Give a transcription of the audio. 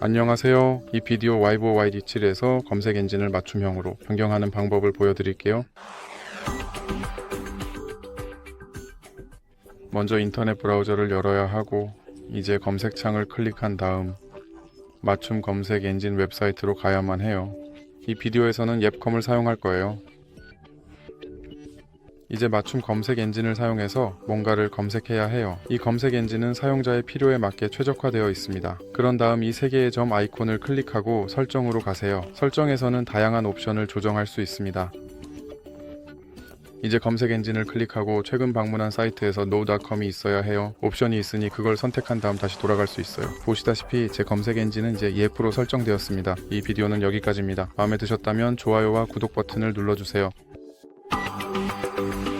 안녕하세요. 이 비디오 와이보 YD7에서 검색 엔진을 맞춤형으로 변경하는 방법을 보여드릴게요. 먼저 인터넷 브라우저를 열어야 하고 이제 검색창을 클릭한 다음 맞춤 검색 엔진 웹사이트로 가야만 해요. 이 비디오에서는 옙컴을 사용할 거예요. 이제 맞춤 검색 엔진을 사용해서 뭔가를 검색해야 해요. 이 검색 엔진은 사용자의 필요에 맞게 최적화되어 있습니다. 그런 다음 이 세 개의 점 아이콘을 클릭하고 설정으로 가세요. 설정에서는 다양한 옵션을 조정할 수 있습니다. 이제 검색 엔진을 클릭하고 최근 방문한 사이트에서 no.com이 있어야 해요. 옵션이 있으니 그걸 선택한 다음 다시 돌아갈 수 있어요. 보시다시피 제 검색 엔진은 이제 예프로 설정되었습니다. 이 비디오는 여기까지입니다. 마음에 드셨다면 좋아요와 구독 버튼을 눌러주세요. Thank you.